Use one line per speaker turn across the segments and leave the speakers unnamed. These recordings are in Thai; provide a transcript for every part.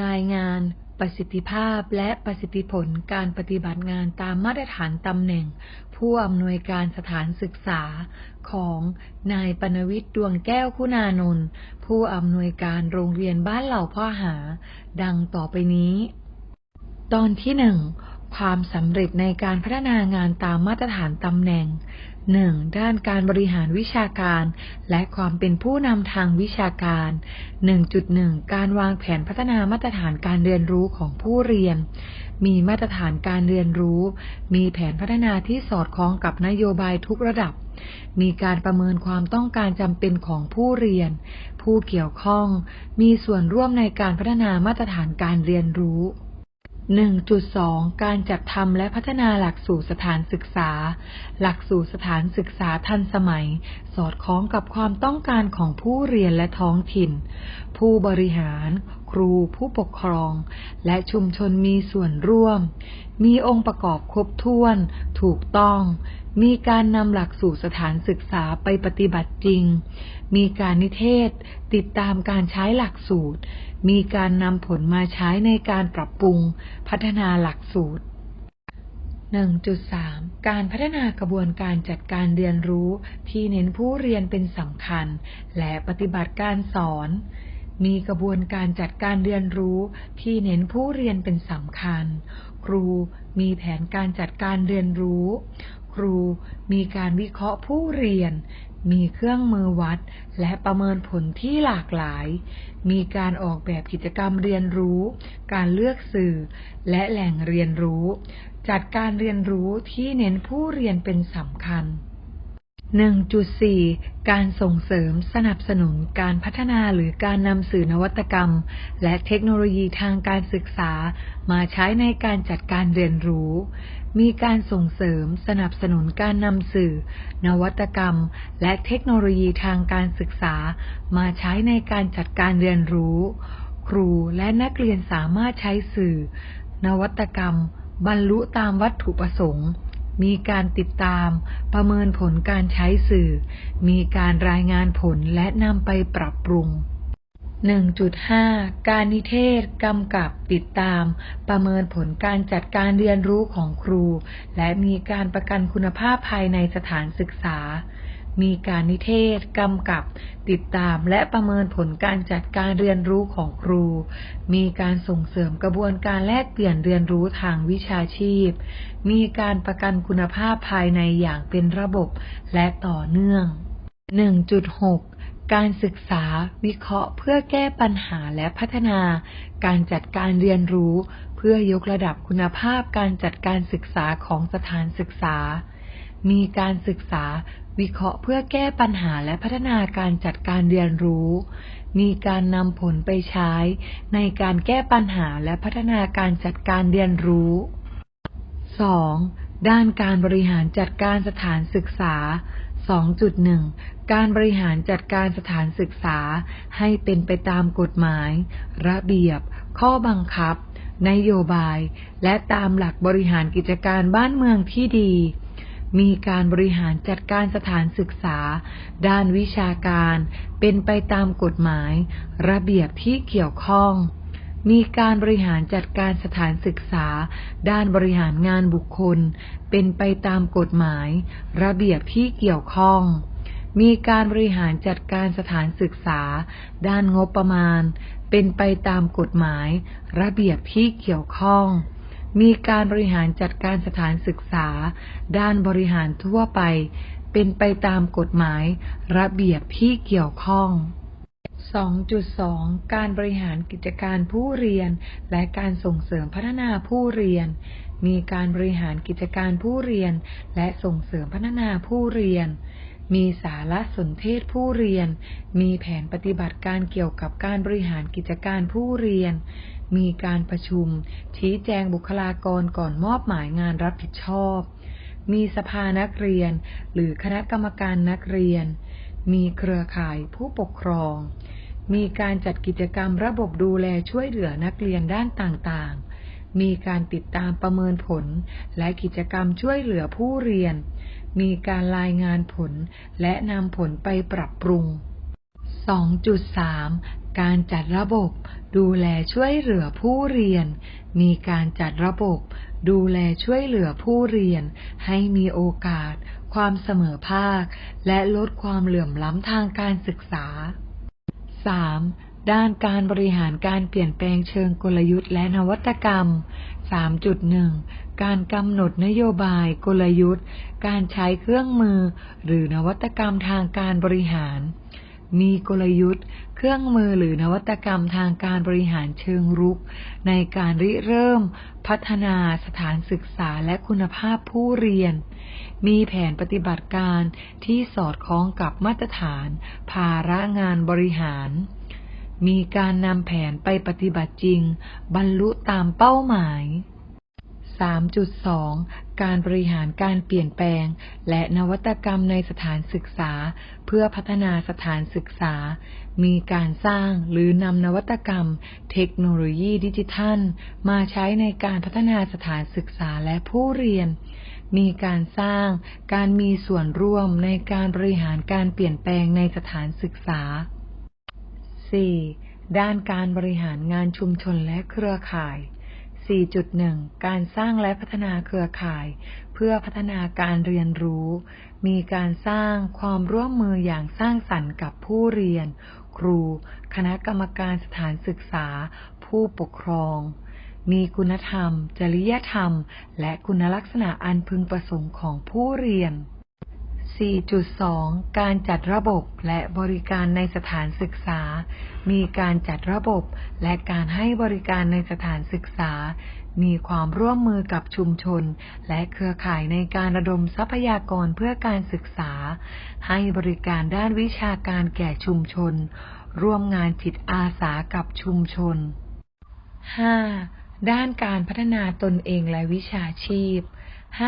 รายงาน ประสิทธิภาพและประสิทธิผลการปฏิบัติงานตามมาตรฐานตำแหน่ง ผู้อำนวยการสถานศึกษาของนายปนวิทย์ดวงแก้วคุณานนท์ผู้อำนวยการโรงเรียนบ้านเหล่าพ่อหา ดังต่อไปนี้ ตอนที่หนึ่ง ความสำเร็จในการพัฒนางานตามมาตรฐานตำแหน่ง 1. ด้านการบริหารวิชาการ และความเป็นผู้นำทางวิชาการ 1.1 การวางแผนพัฒนามาตรฐานการเรียนรู้ของผู้เรียน มีมาตรฐานการเรียนรู้ มีแผนพัฒนาที่สอดคล้องกับนโยบายทุกระดับ มีการประเมินความต้องการจำเป็นของผู้เรียน ผู้เกี่ยวข้อง มีส่วนร่วมในการพัฒนามาตรฐานการเรียนรู้ 1.2 การจัดทำและพัฒนาหลักสูตรสถานศึกษา หลักสูตรสถานศึกษาทันสมัย สอดคล้องกับความต้องการของผู้เรียนและท้องถิ่น ผู้บริหาร ครู ผู้ปกครอง และชุมชนมีส่วนร่วม มีองค์ประกอบครบถ้วน ถูกต้อง มีการนำหลักสูตรสถานศึกษาไปปฏิบัติจริง มีการนิเทศ ติดตามการใช้หลักสูตร มีการนำผลมาใช้ในการปรับปรุง พัฒนาหลักสูตร1.3 การพัฒนากระบวนการจัดการเรียนรู้ที่เน้นผู้เรียนเป็นสำคัญ และปฏิบัติการสอน มีกระบวนการจัดการเรียนรู้ที่เน้นผู้เรียนเป็นสำคัญ ครูมีแผนการจัดการเรียนรู้ ครูมีการวิเคราะห์ผู้เรียน มีเครื่องมือวัด และประเมินผลที่หลากหลาย มีการออกแบบกิจกรรมเรียนรู้ การเลือกสื่อ และแหล่งเรียนรู้ จัดการเรียนรู้ที่เน้นผู้เรียนเป็นสำคัญ 1.4 การส่งเสริมสนับสนุนการพัฒนาหรือการนำสื่อนวัตกรรม และเทคโนโลยีทางการศึกษา มาใช้ในการจัดการเรียนรู้ มีการส่งเสริมสนับสนุนการนำสื่อ นวัตกรรม และเทคโนโลยีทางการศึกษา มาใช้ในการจัดการเรียนรู้ ครูและนักเรียนสามารถใช้สื่อ นวัตกรรม บรรลุตามวัตถุประสงค์ มีการติดตามประเมินผลการใช้สื่อ มีการรายงานผลและนำไปปรับปรุง 1.5 การนิเทศกำกับติดตาม ประเมินผลการจัดการเรียนรู้ของครู และมีการประกันคุณภาพภายในสถานศึกษา มีการนิเทศ กำกับ ติดตามและประเมินผลการจัดการเรียนรู้ของครู มีการส่งเสริมกระบวนการแลกเปลี่ยนเรียนรู้ทางวิชาชีพ มีการประกันคุณภาพภายในอย่างเป็นระบบและต่อเนื่อง 1.6การศึกษาวิเคราะห์เพื่อแก้ปัญหาและพัฒนา การจัดการเรียนรู้ เพื่อยกระดับคุณภาพการจัดการศึกษาของสถานศึกษา มีการศึกษาวิเคราะห์เพื่อแก้ปัญหาและพัฒนาการจัดการเรียนรู้ มีการนำผลไปใช้ ในการแก้ปัญหาและพัฒนาการจัดการเรียนรู้ 2. ด้านการบริหารจัดการสถานศึกษา 2.1 การบริหารจัดการสถานศึกษา ให้เป็นไปตามกฎหมาย ระเบียบ ข้อบังคับ นโยบาย และตามหลักบริหารกิจการบ้านเมืองที่ดี มีการบริหารจัดการสถานศึกษา ด้านวิชาการ เป็นไปตามกฎหมาย ระเบียบที่เกี่ยวข้อง มีการบริหารจัดการสถานศึกษา ด้านบริหารงานบุคคล เป็นไปตามกฎหมาย ระเบียบที่เกี่ยวข้องมีการบริหารจัดการสถานศึกษา ด้านงบประมาณ เป็นไปตามกฎหมาย ระเบียบที่เกี่ยวข้อง มีการบริหารจัดการสถานศึกษา ด้านบริหารทั่วไป เป็นไปตามกฎหมายระเบียบที่เกี่ยวข้อง 2.2 การบริหารกิจการผู้เรียน และการส่งเสริมพัฒนาผู้เรียน มีการบริหารกิจการผู้เรียน และส่งเสริมพัฒนาผู้เรียน มีสารสนเทศผู้เรียน มีแผนปฏิบัติการเกี่ยวกับการบริหารกิจการผู้เรียน มีการประชุม ชี้แจงบุคลากรก่อนมอบหมายงานรับผิดชอบ มีสภานักเรียน หรือคณะกรรมการนักเรียน มีเครือข่ายผู้ปกครอง มีการจัดกิจกรรมระบบดูแลช่วยเหลือนักเรียนด้านต่างๆ มีการติดตามประเมินผล และกิจกรรมช่วยเหลือผู้เรียน มีการรายงานผล และนำผลไปปรับปรุง 2.3 การจัดระบบ ดูแลช่วยเหลือผู้เรียน มีการจัดระบบ ดูแลช่วยเหลือผู้เรียน ให้มีโอกาส ความเสมอภาค และลดความเหลื่อมล้ำทางการศึกษา 3. ด้านการบริหารการเปลี่ยนแปลงเชิงกลยุทธ์และนวัตกรรม 3.1 การกำหนดนโยบายกลยุทธ์ การใช้เครื่องมือ หรือนวัตกรรมทางการบริหาร มีกลยุทธ์ เครื่องมือหรือนวัตกรรมทางการบริหารเชิงรุก ในการริเริ่ม พัฒนาสถานศึกษาและคุณภาพผู้เรียนมีแผนปฏิบัติการที่สอดคล้องกับมาตรฐาน ภาระงานบริหาร มีการนำแผนไปปฏิบัติจริง บรรลุตามเป้าหมาย 3.2 การบริหารการเปลี่ยนแปลง และนวัตกรรมในสถานศึกษา เพื่อพัฒนาสถานศึกษา มีการสร้างหรือนำนวัตกรรม เทคโนโลยีดิจิทัล มาใช้ในการพัฒนาสถานศึกษาและผู้เรียน มีการสร้าง การมีส่วนร่วมในการบริหารการเปลี่ยนแปลงในสถานศึกษา 4. ด้านการบริหารงานชุมชนและเครือข่าย 4.1 การสร้างและพัฒนาเครือข่าย เพื่อพัฒนาการเรียนรู้ มีการสร้างความร่วมมืออย่างสร้างสรรค์กับผู้เรียน ครู คณะกรรมการสถานศึกษา ผู้ปกครอง มีคุณธรรม จริยธรรม และคุณลักษณะอันพึงประสงค์ของผู้เรียน 4.2 การจัดระบบและบริการในสถานศึกษา มีการจัดระบบและการให้บริการในสถานศึกษา มีความร่วมมือกับชุมชน และเครือข่ายในการระดมทรัพยากรเพื่อการศึกษา ให้บริการด้านวิชาการแก่ชุมชน ร่วมงานจิตอาสากับชุมชน 5. ด้านการพัฒนาตนเองและวิชาชีพ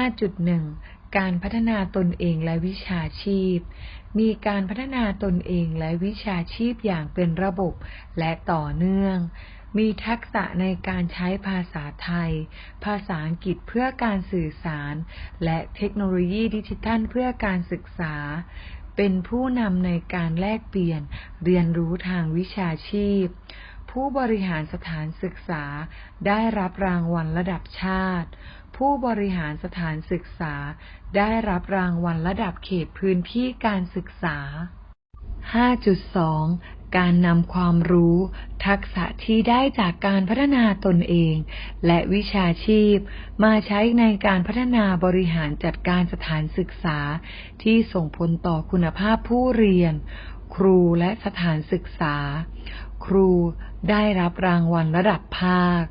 5.1 การพัฒนาตนเองและวิชาชีพ มีการพัฒนาตนเองและวิชาชีพอย่างเป็นระบบและต่อเนื่อง มีทักษะในการใช้ภาษาไทย ภาษาอังกฤษเพื่อการสื่อสาร และเทคโนโลยีดิจิทัลเพื่อการศึกษา เป็นผู้นำในการแลกเปลี่ยนเรียนรู้ทางวิชาชีพ ผู้บริหารสถานศึกษาได้รับรางวัลระดับชาติ ผู้บริหารสถานศึกษา ได้รับรางวัลระดับเขตพื้นที่การศึกษา 5.2 การนำความรู้ ทักษะที่ได้จากการพัฒนาตนเอง และวิชาชีพ มาใช้ในการพัฒนาบริหารจัดการสถานศึกษา ที่ส่งผลต่อคุณภาพผู้เรียน ครูและสถานศึกษา ครูได้รับรางวัลระดับภาค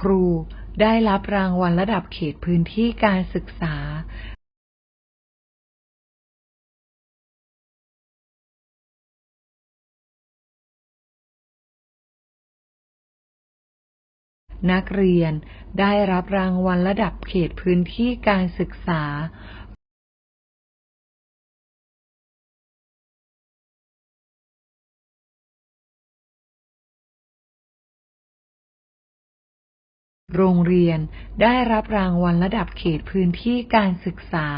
ครูได้รับรางวัลระดับเขตพื้นที่การศึกษานักเรียนได้รับรางวัลระดับเขตพื้นที่การศึกษา โรงเรียนได้รับรางวัลระดับเขตพื้นที่การศึกษา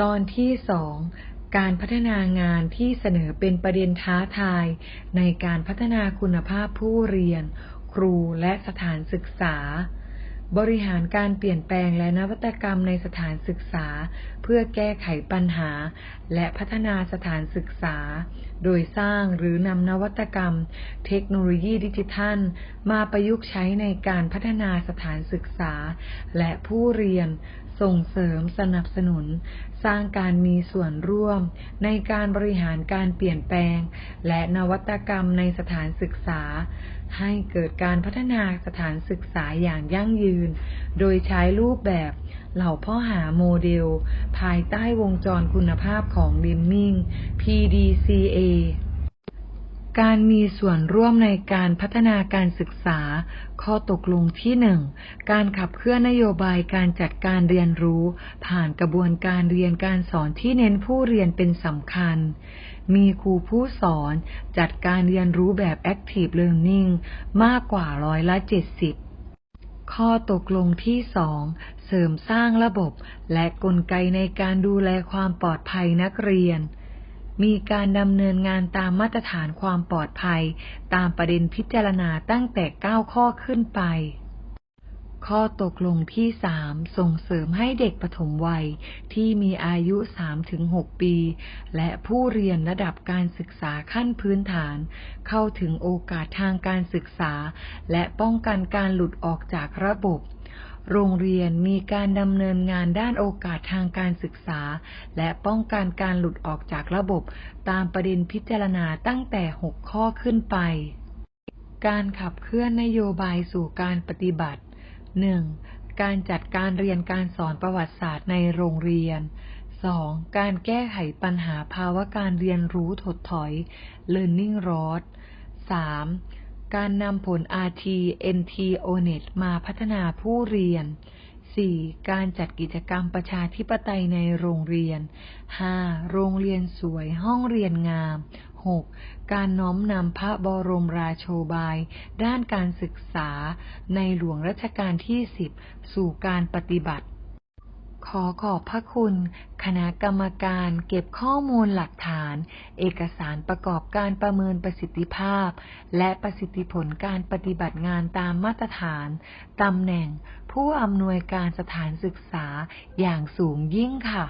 ตอนที่สองการพัฒนางานที่เสนอเป็นประเด็นท้าทาย ในการพัฒนาคุณภาพผู้เรียน ครูและสถานศึกษา บริหารการเปลี่ยนแปลงและนวัตกรรมในสถานศึกษา เพื่อแก้ไขปัญหา และพัฒนาสถานศึกษา โดยสร้างหรือนำนวัตกรรม เทคโนโลยีดิจิทัล มาประยุกต์ใช้ในการพัฒนาสถานศึกษา และผู้เรียน ส่งเสริมสนับสนุน สร้างการมีส่วนร่วม ในการบริหารการเปลี่ยนแปลง และนวัตกรรมในสถานศึกษา ให้เกิดการพัฒนาสถานศึกษาอย่างยั่งยืน โดยใช้รูปแบบเหล่าพ่อหาโมเดล ภายใต้วงจรคุณภาพของ Deming PDCA การมีส่วนร่วมในการพัฒนาการศึกษา ข้อตกลงที่หนึ่งการขับเคลื่อนนโยบายการจัดการเรียนรู้ ผ่านกระบวนการเรียนการสอนที่เน้นผู้เรียนเป็นสำคัญ มีครูผู้สอน จัดการเรียนรู้แบบ Active Learning มากกว่าร้อยละ70ข้อตกลงที่สองเสริมสร้างระบบ และกลไกในการดูแลความปลอดภัยนักเรียน มีการดำเนินงานตามมาตรฐานความปลอดภัย ตามประเด็นพิจารณาตั้งแต่ 9 ข้อขึ้นไป ข้อตกลงที่ 3 ส่งเสริมให้เด็กปฐมวัยที่มีอายุ 3-6 ปี และผู้เรียนระดับการศึกษาขั้นพื้นฐาน เข้าถึงโอกาสทางการศึกษา และป้องกันการหลุดออกจากระบบ โรงเรียนมีการดำเนินงานด้านโอกาสทางการศึกษา และป้องกันการหลุดออกจากระบบ ตามประเด็นพิจารณาตั้งแต่ 6 ข้อขึ้นไป การขับเคลื่อนนโยบายสู่การปฏิบัติ 1. การจัดการเรียนการสอนประวัติศาสตร์ในโรงเรียน 2. การแก้ไขปัญหาภาวะการเรียนรู้ถดถอย Learning Loss 3. การนำผล RT NT ONET มาพัฒนาผู้เรียน 4. การจัดกิจกรรมประชาธิปไตยในโรงเรียน 5. โรงเรียนสวยห้องเรียนงาม 6. การน้อมนำพระบรมราโชบาย ด้านการศึกษาในหลวงรัชกาลที่ 10 สู่การปฏิบัติ ขอขอบพระคุณ คณะกรรมการเก็บข้อมูลหลักฐาน เอกสารประกอบการประเมินประสิทธิภาพ และประสิทธิผลการปฏิบัติงานตามมาตรฐานตำแหน่ง ผู้อำนวยการสถานศึกษาอย่างสูงยิ่งค่ะ